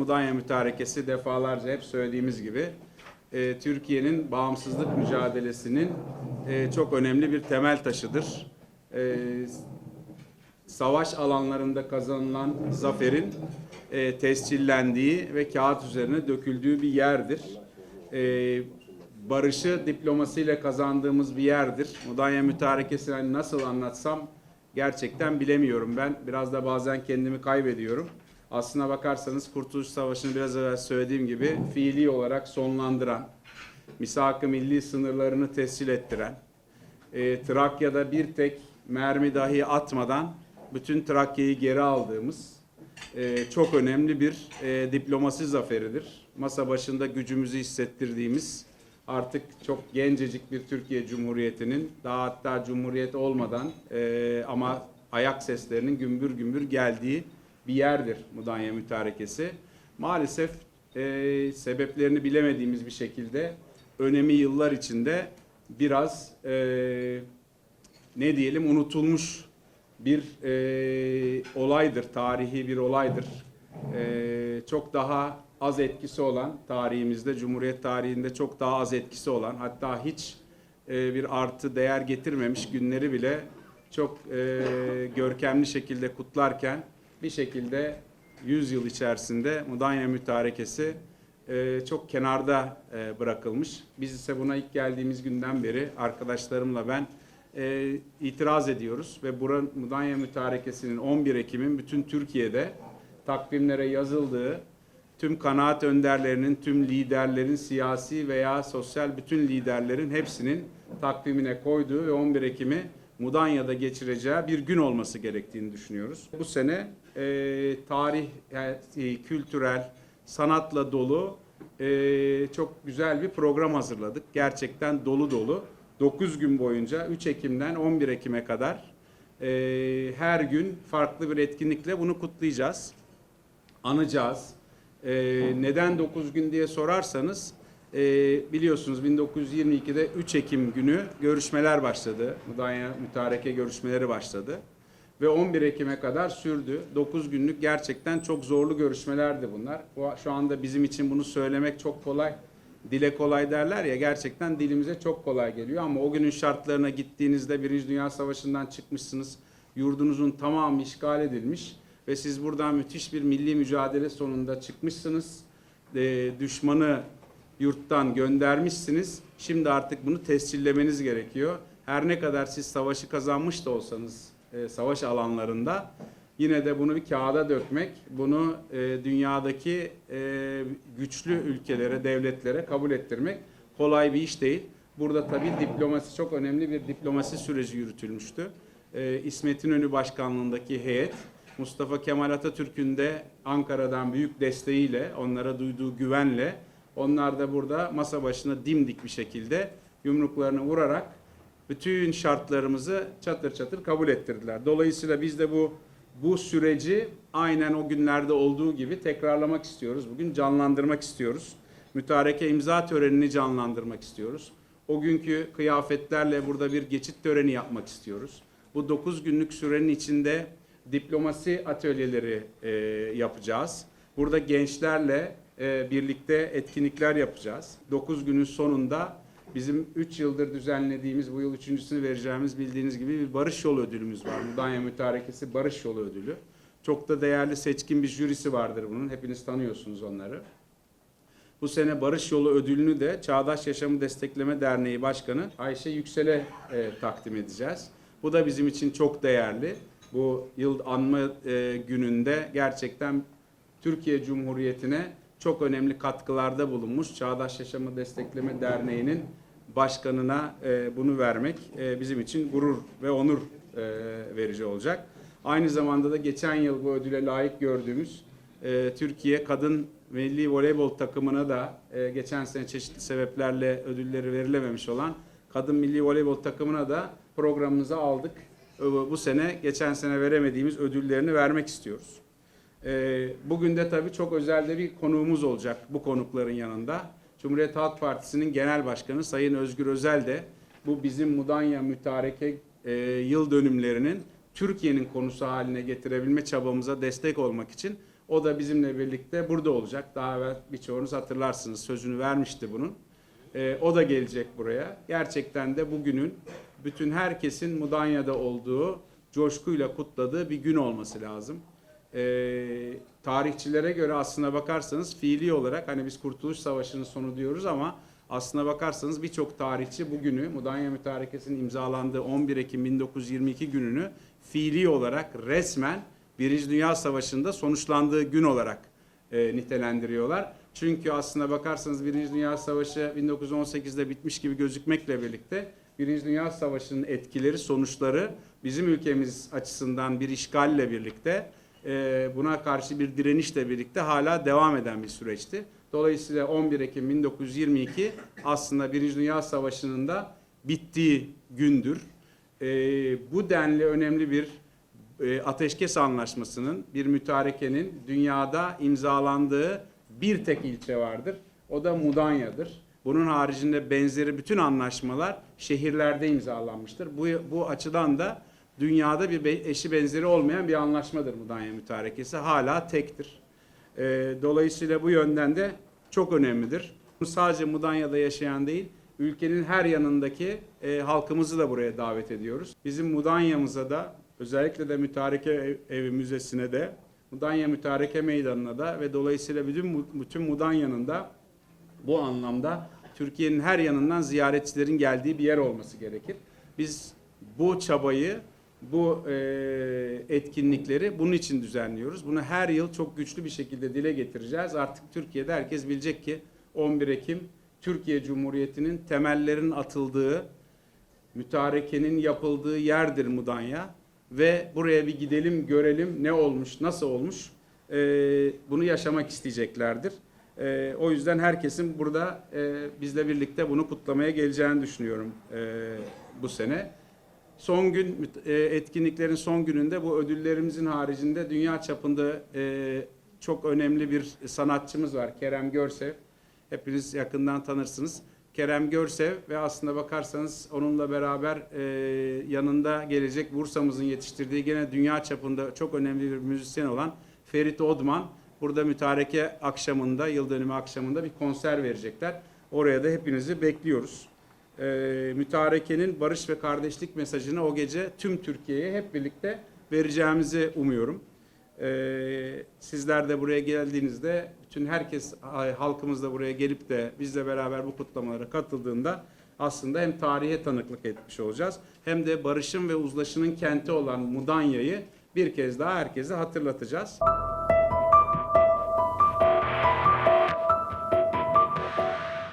Mudanya Mütarekesi defalarca hep söylediğimiz gibi e, Türkiye'nin bağımsızlık mücadelesinin e, çok önemli bir temel taşıdır. E, savaş alanlarında kazanılan zaferin e, tescillendiği ve kağıt üzerine döküldüğü bir yerdir. E, barışı diplomasiyle kazandığımız bir yerdir. Mudanya Mütarekesi'ni hani nasıl anlatsam gerçekten bilemiyorum ben. Biraz da bazen kendimi kaybediyorum. Aslına bakarsanız Kurtuluş Savaşı'nı biraz evvel söylediğim gibi fiili olarak sonlandıran, misak-ı milli sınırlarını tescil ettiren, e, Trakya'da bir tek mermi dahi atmadan bütün Trakya'yı geri aldığımız e, çok önemli bir e, diplomasi zaferidir. Masa başında gücümüzü hissettirdiğimiz artık çok gencecik bir Türkiye Cumhuriyeti'nin daha hatta Cumhuriyet olmadan e, ama ayak seslerinin gümbür gümbür geldiği bir yerdir Mudanya Mütarekesi. Maalesef e, sebeplerini bilemediğimiz bir şekilde önemi yıllar içinde biraz e, ne diyelim unutulmuş bir e, olaydır, tarihi bir olaydır. E, çok daha az etkisi olan tarihimizde, Cumhuriyet tarihinde çok daha az etkisi olan, hatta hiç e, bir artı değer getirmemiş günleri bile çok e, görkemli şekilde kutlarken bir şekilde 100 yıl içerisinde Mudanya Mütarekesi e, çok kenarda e, bırakılmış. Biz ise buna ilk geldiğimiz günden beri arkadaşlarımla ben e, itiraz ediyoruz ve buranın Mudanya Mütarekesi'nin 11 Ekim'in bütün Türkiye'de takvimlere yazıldığı tüm kanaat önderlerinin, tüm liderlerin, siyasi veya sosyal bütün liderlerin hepsinin takvimine koyduğu ve 11 Ekim'i Mudanya'da geçireceği bir gün olması gerektiğini düşünüyoruz. Bu sene e, tarih, yani, e, kültürel, sanatla dolu e, çok güzel bir program hazırladık. Gerçekten dolu dolu. 9 gün boyunca 3 Ekim'den 11 Ekim'e kadar e, her gün farklı bir etkinlikle bunu kutlayacağız. Anacağız. E, neden 9 gün diye sorarsanız e, biliyorsunuz 1922'de 3 Ekim günü görüşmeler başladı. Mudanya Mütareke görüşmeleri başladı. Ve 11 Ekim'e kadar sürdü. 9 günlük gerçekten çok zorlu görüşmelerdi bunlar. Bu- Şu anda bizim için bunu söylemek çok kolay. Dile kolay derler ya gerçekten dilimize çok kolay geliyor ama o günün şartlarına gittiğinizde Birinci Dünya Savaşı'ndan çıkmışsınız. Yurdunuzun tamamı işgal edilmiş ve siz buradan müthiş bir milli mücadele sonunda çıkmışsınız. Ee, düşmanı yurttan göndermişsiniz. Şimdi artık bunu tescillemeniz gerekiyor. Her ne kadar siz savaşı kazanmış da olsanız e, savaş alanlarında yine de bunu bir kağıda dökmek, bunu e, dünyadaki e, güçlü ülkelere, devletlere kabul ettirmek kolay bir iş değil. Burada tabii diplomasi çok önemli bir diplomasi süreci yürütülmüştü. E, İsmet İnönü başkanlığındaki heyet Mustafa Kemal Atatürk'ün de Ankara'dan büyük desteğiyle, onlara duyduğu güvenle onlar da burada masa başına dimdik bir şekilde yumruklarını vurarak bütün şartlarımızı çatır çatır kabul ettirdiler. Dolayısıyla biz de bu bu süreci aynen o günlerde olduğu gibi tekrarlamak istiyoruz. Bugün canlandırmak istiyoruz. Mütareke imza törenini canlandırmak istiyoruz. O günkü kıyafetlerle burada bir geçit töreni yapmak istiyoruz. Bu 9 günlük sürenin içinde diplomasi atölyeleri e, yapacağız. Burada gençlerle e, birlikte etkinlikler yapacağız. 9 günün sonunda bizim 3 yıldır düzenlediğimiz, bu yıl üçüncüsünü vereceğimiz bildiğiniz gibi bir barış yolu ödülümüz var. Mudanya Mütarekesi Barış Yolu Ödülü. Çok da değerli seçkin bir jürisi vardır bunun. Hepiniz tanıyorsunuz onları. Bu sene Barış Yolu ödülünü de Çağdaş Yaşamı Destekleme Derneği Başkanı Ayşe Yüksel'e e, takdim edeceğiz. Bu da bizim için çok değerli. Bu yıl anma e, gününde gerçekten Türkiye Cumhuriyeti'ne çok önemli katkılarda bulunmuş Çağdaş Yaşamı Destekleme Derneği'nin başkanına e, bunu vermek e, bizim için gurur ve onur e, verici olacak. Aynı zamanda da geçen yıl bu ödüle layık gördüğümüz e, Türkiye Kadın Milli Voleybol takımına da e, geçen sene çeşitli sebeplerle ödülleri verilememiş olan Kadın Milli Voleybol takımına da programımıza aldık. Bu sene geçen sene veremediğimiz ödüllerini vermek istiyoruz. E, Bugün de tabii çok özel de bir konuğumuz olacak bu konukların yanında. Cumhuriyet Halk Partisi'nin Genel Başkanı Sayın Özgür Özel de bu bizim Mudanya Mütareke e, yıl dönümlerinin Türkiye'nin konusu haline getirebilme çabamıza destek olmak için O da bizimle birlikte burada olacak. Daha evvel birçoğunuz hatırlarsınız sözünü vermişti bunun. Ee, o da gelecek buraya. Gerçekten de bugünün bütün herkesin Mudanya'da olduğu, coşkuyla kutladığı bir gün olması lazım. Ee, tarihçilere göre aslına bakarsanız fiili olarak hani biz Kurtuluş Savaşı'nın sonu diyoruz ama aslına bakarsanız birçok tarihçi bugünü Mudanya Mütarekesi'nin imzalandığı 11 Ekim 1922 gününü fiili olarak resmen Birinci Dünya Savaşı'nda sonuçlandığı gün olarak e, nitelendiriyorlar. Çünkü aslına bakarsanız Birinci Dünya Savaşı 1918'de bitmiş gibi gözükmekle birlikte Birinci Dünya Savaşı'nın etkileri, sonuçları bizim ülkemiz açısından bir işgalle birlikte e, buna karşı bir direnişle birlikte hala devam eden bir süreçti. Dolayısıyla 11 Ekim 1922 aslında Birinci Dünya Savaşı'nın da bittiği gündür. E, bu denli önemli bir e, ateşkes anlaşmasının, bir mütarekenin dünyada imzalandığı bir tek ilçe vardır. O da Mudanya'dır. Bunun haricinde benzeri bütün anlaşmalar şehirlerde imzalanmıştır. Bu, bu açıdan da dünyada bir eşi benzeri olmayan bir anlaşmadır Mudanya Mütarekesi. Hala tektir. E, dolayısıyla bu yönden de çok önemlidir. Sadece Mudanya'da yaşayan değil, ülkenin her yanındaki e, halkımızı da buraya davet ediyoruz. Bizim Mudanya'mıza da özellikle de Mütareke Ev- Evi Müzesi'ne de Mudanya Mütareke Meydanı'na da ve dolayısıyla bütün, bütün Mudanya'nın da bu anlamda Türkiye'nin her yanından ziyaretçilerin geldiği bir yer olması gerekir. Biz bu çabayı, bu e, etkinlikleri bunun için düzenliyoruz. Bunu her yıl çok güçlü bir şekilde dile getireceğiz. Artık Türkiye'de herkes bilecek ki 11 Ekim Türkiye Cumhuriyeti'nin temellerinin atıldığı, mütarekenin yapıldığı yerdir Mudanya. Ve buraya bir gidelim, görelim ne olmuş, nasıl olmuş e, bunu yaşamak isteyeceklerdir. E, o yüzden herkesin burada e, bizle birlikte bunu kutlamaya geleceğini düşünüyorum e, bu sene. Son gün e, etkinliklerin son gününde bu ödüllerimizin haricinde dünya çapında e, çok önemli bir sanatçımız var Kerem Görsev. Hepiniz yakından tanırsınız. Kerem Görsev ve aslında bakarsanız onunla beraber e, yanında gelecek Bursa'mızın yetiştirdiği gene dünya çapında çok önemli bir müzisyen olan Ferit Odman burada mütareke akşamında, yıl dönümü akşamında bir konser verecekler. Oraya da hepinizi bekliyoruz. E, mütarekenin barış ve kardeşlik mesajını o gece tüm Türkiye'ye hep birlikte vereceğimizi umuyorum. Ee, sizler de buraya geldiğinizde bütün herkes halkımız da buraya gelip de bizle beraber bu kutlamalara katıldığında aslında hem tarihe tanıklık etmiş olacağız hem de barışın ve uzlaşının kenti olan Mudanya'yı bir kez daha herkese hatırlatacağız.